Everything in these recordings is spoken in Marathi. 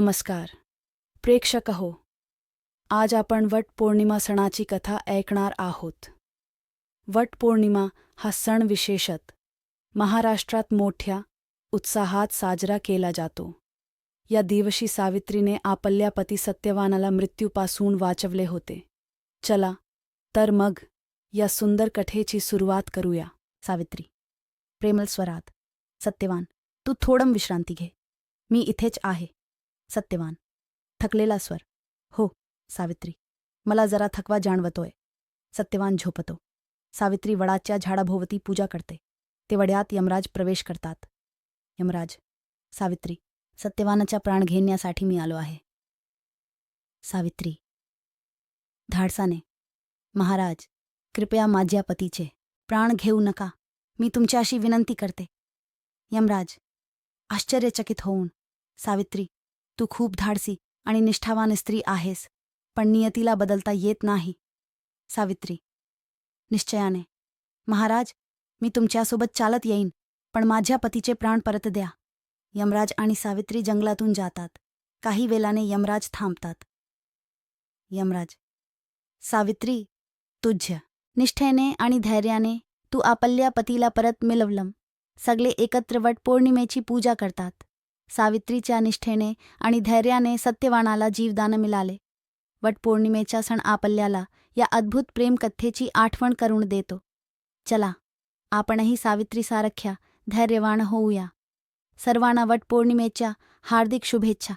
नमस्कार. प्रेक्षक हो आज आपण वट पौर्णिमा सणाची कथा ऐकणार आहोत. वट पौर्णिमा हा सण विशेषत महाराष्ट्रात मोठ्या उत्साहात साजरा केला जातो. या दिवशी सावित्रीने आपल्या पती सत्यवानाला मृत्यूपासून वाचवले होते. चला तर मग या सुंदर कथेची सुरुवात करूया. सावित्री प्रेमल स्वरात सत्यवान तू थोडं विश्रांती घे. मी इथेच आहे. सत्यवान. थकलेला स्वर. हो सावित्री. मला जरा थकवा जाणवतोय. सत्यवान झोपतो. सावित्री वडाच्या झाडाभोवती पूजा करते. ते वड्यात यमराज प्रवेश करतात. यमराज. सावित्री सत्यवानाचा प्राण घेण्यासाठी मी आलो आहे. सावित्री. धाडसाने. महाराज कृपया माझ्या पतीचे प्राण घेऊ नका. मी तुमच्याशी विनंती करते. यमराज. आश्चर्यचकित होऊन सावित्री तू खूप धाडसी आणि निष्ठावान स्त्री आहेस पण नियतीला बदलता येत नाही. सावित्री निश्चयाने. महाराज मी तुमच्यासोबत चालत येईन पण माझ्या पतीचे प्राण परत द्या. यमराज आणि सावित्री जंगलातून जातात. काही वेलाने यमराज थांबतात. यमराज सावित्री तुझ्य. निष्ठेने आणि धैर्याने तू आपल्या पतीला परत मिळवलं सगळे एकत्र वट पौर्णिमेची पूजा करतात. सावित्रीच्या निष्ठेने आणि धैर्याने सत्यवानाला जीवदान मिळाले. वटपौर्णिमेच्या सण आपल्याला या अद्भुत प्रेमकथेची आठवण करून देतो. चला आपणही सावित्रीसारख्या धैर्यवान होऊया. सर्वांना वटपौर्णिमेच्या हार्दिक शुभेच्छा.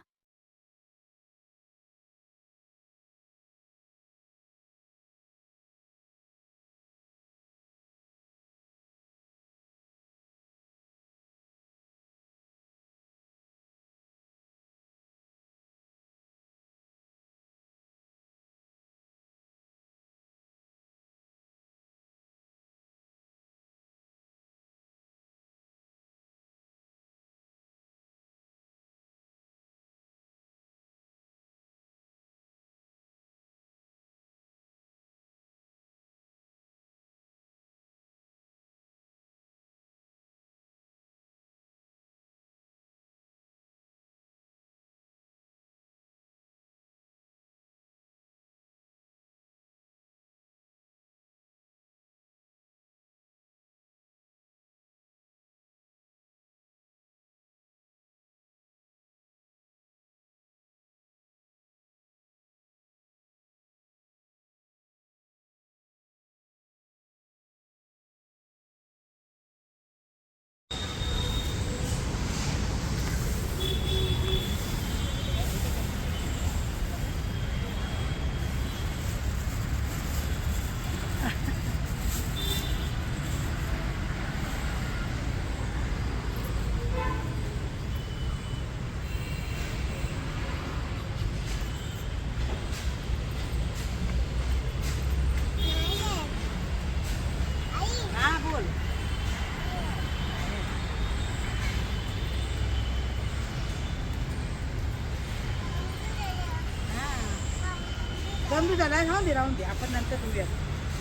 झाला राहून दे राहून दे. आपण नंतर धुऊया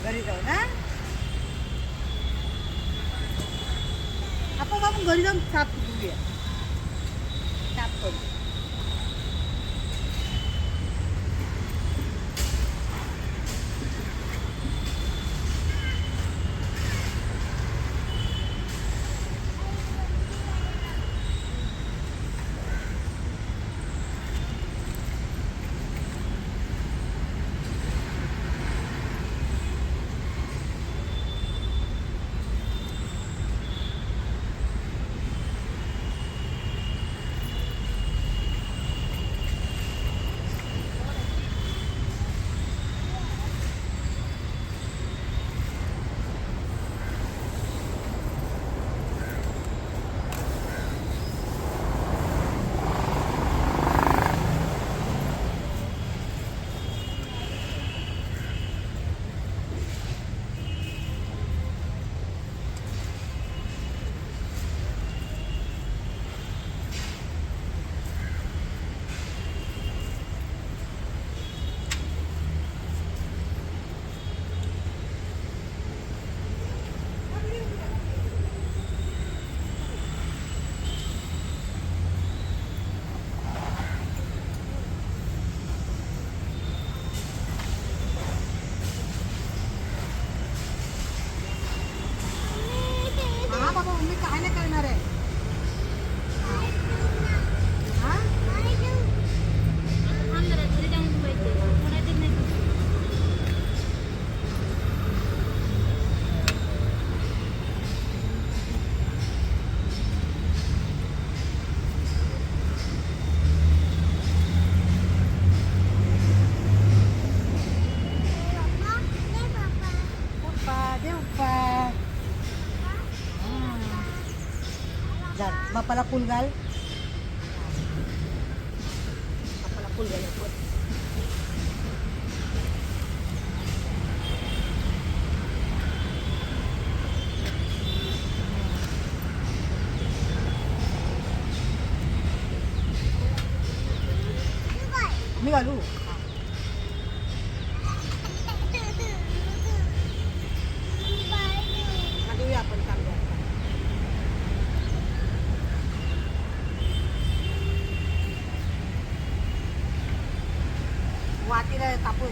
घरी जाऊ ना आपण आपण घरी जाऊन साफ धुऊया साफ करू. Yan, mapalapulgal. Mapalapulgal na po. Mira, Lu.